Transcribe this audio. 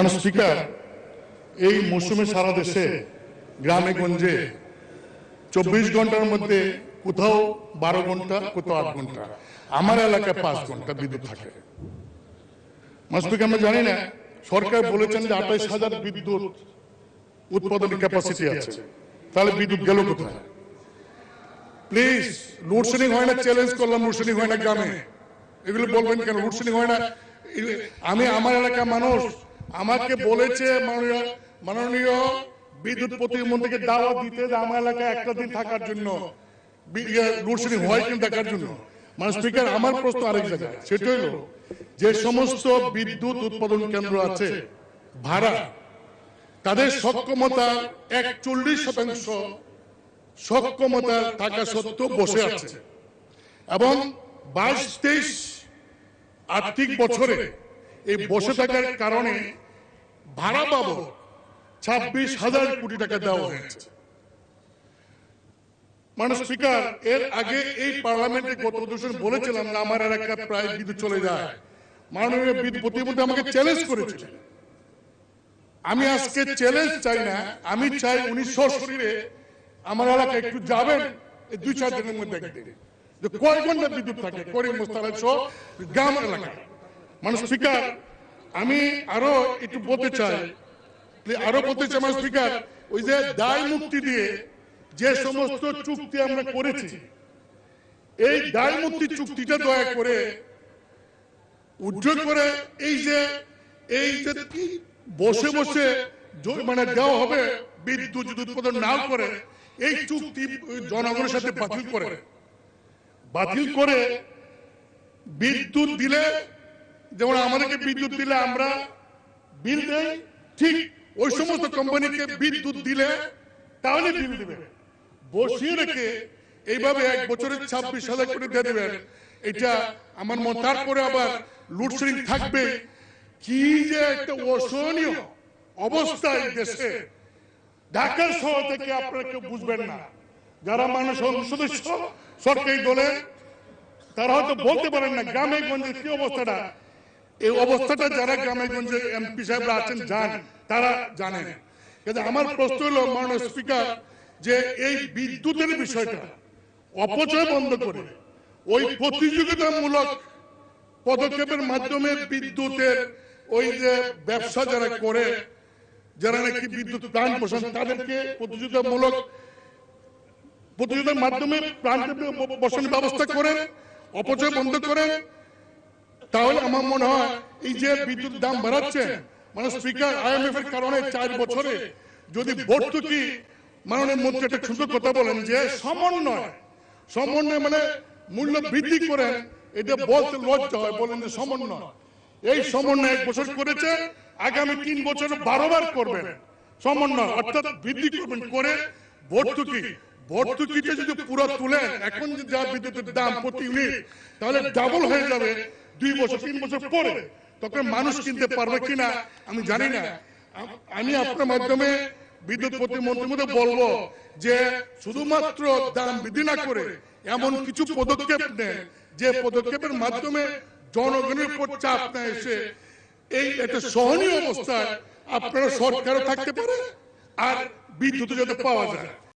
মানে স্পিকার, এই মৌসুমে সারা দেশে, গ্রামে, গঞ্জে চব্বিশ ঘণ্টার মধ্যে কোথাও বারো ঘণ্টা, কোথাও আট ঘণ্টা। আমার এলাকায় পাঁচ ঘণ্টা বিদ্যুৎ থাকে। আমরা জানি না, সরকার বলেছেন যে আঠাইশ হাজার বিদ্যুৎ উৎপাদনের ক্যাপাসিটি আছে। তাহলে বিদ্যুৎ গেল কোথায়? প্লিজ লোডশেডিং হয় না চ্যালেঞ্জ করলাম, লোডশেডিং হয় না গ্রামে। এগুলো বলবেন কেন? লোডশেডিং হয় না। আমি, আমার এলাকার মানুষ আমাকে বলেছে মাননীয় মাননীয় বিদ্যুৎ প্রতিমন্ত্রীকে দাওয়াত দিতে আমার এলাকায় একটা দিন থাকার জন্য লোডশেডিং হয় কিনা দেখার জন্য। মানে স্পিকার, আমার প্রশ্ন আরেক জায়গায়, সেটা হলো, যে সমস্ত বিদ্যুৎ উৎপাদন কেন্দ্র আছে, ভাড়া, তাদের সক্ষমতা একচল্লিশ শতাংশ সক্ষমতা থাকা সত্ত্বেও বসে আছে। এবং বাইশ, তেইশ আর্থিক বছরে এই বসে থাকার কারণে ভাড়া বাবদ ছাব্বিশ হাজার কোটি টাকা দেওয়া হয়েছে। মানে স্পিকার, এর আগে এই পার্লামেন্টে গত দূষণ বলেছিলাম আমার এলাকা প্রায় বিদ্যুৎ চলে যায়। মাননীয় প্রতিমন্ত্রী আমাকে চ্যালেঞ্জ করেছিলেন। আমি আজকে চ্যালেঞ্জ চাই না, আমি চাই উনি সশরীরে আমার এলাকায় একটু যাবেন দুই চার দিনের মধ্যে যে কয় ঘণ্টা বিদ্যুৎ থাকে করিম মোস্তারা সহ গ্রাম এলাকা মানে স্পিকার আমি আরও একটু বলতে চাই। আরও বলতে চাই আমার স্পিকার ওই যে দায় মুক্তি দিয়ে যে সমস্ত চুক্তি আমরা করেছি। এই দায় মুক্তি চুক্তিটা দয়া করে উজ্জ্বল করে এই যে এই যে বসে বসে মানে দেওয়া হবে বিদ্যুৎ যদি উৎপাদন না করে এই চুক্তি জনগণের সাথে বাতিল করে। বাতিল করে বিদ্যুৎ দিলে যেমন আমাদেরকে বিদ্যুৎ দিলে আমরা বিল দেই, ঠিক ওই সমস্ত কোম্পানিকে বিদ্যুৎ দিলে তাহলে বিল দিবে। বসিয়ে রেখে এইভাবে এক বছরে ছাব্বিশ হাজার করে দিয়ে দেবেন। এটা আমার মন তারপরে আবার লোডশেডিং থাকবে। কি যে একটা অসহনীয় অবস্থা এই দেশে। ঢাকা শহর থেকে আপনারা কেউ বুঝবেন না। যারা মানুষ সদস্য, সরকারি দলের, তারা হয়তো বলতে পারেন না, গ্রামে গঞ্জে কি অবস্থাটা। এই অবস্থাটা যারা গ্রামে গঞ্জে এমপি সাহেবরা আছেন জান তারা জানেন। কিন্তু আমার প্রশ্ন হলো, মাননীয় স্পিকার, যে এই বিদ্যুতের বিষয়টা অপচয় বন্ধ করে ওই প্রতিযোগিতামূলক পদক্ষেপের মাধ্যমে বিদ্যুতের ওই যে ব্যবসা যারা করে, যারা নাকি বিদ্যুৎ প্রাণ পোষণ, তাদেরকে প্রতিযোগিতামূলক প্রতিযোগিতার মাধ্যমে প্রাণ বসানোর ব্যবস্থা করেন, অপচয় বন্ধ করেন তাহলে আমার মনে হয় এই যে বিদ্যুৎ দাম বাড়াচ্ছে মানে স্পিকার আইএমএফ এর কারণে চার বছরে যদি ভর্তুকি মাননীয় মন্ত্রী একটা সুন্দর কথা বলেন যে সমন্বয় সমন্বয় মানে মূল্য বৃদ্ধি করেন এটা বলতে লজ্জা হয়, বলেন যে সমন্বয়। এই সমন্বয় এক বছর করেছে, আগামী তিন বছর বারো বার করবেন। সমন্বয়, অর্থাৎ বৃদ্ধি করবেন, করে ভর্তুকি। ভর্তুকিতে যদি পুরো তুলেন, এখন যে যা বিদ্যুতের দাম প্রতি ইউনিট তাহলে ডাবল হয়ে যাবে। দুই বছর তিন বছর পরে তখন মানুষ কিনতে পারবে কিনা আমি জানি না। আমি আপনার মাধ্যমে বিদ্যুৎ প্রতিমন্ত্রীর মধ্যে বলব যে শুধুমাত্র দাম বৃদ্ধি না করে এমন কিছু পদক্ষেপ নেন যে পদক্ষেপের মাধ্যমে জনগণের উপর চাপ না এসে এই একটা সহনীয় অবস্থায় আপনারা সরকারও থাকতে পারে আর বিদ্যুৎ যাতে পাওয়া যায়।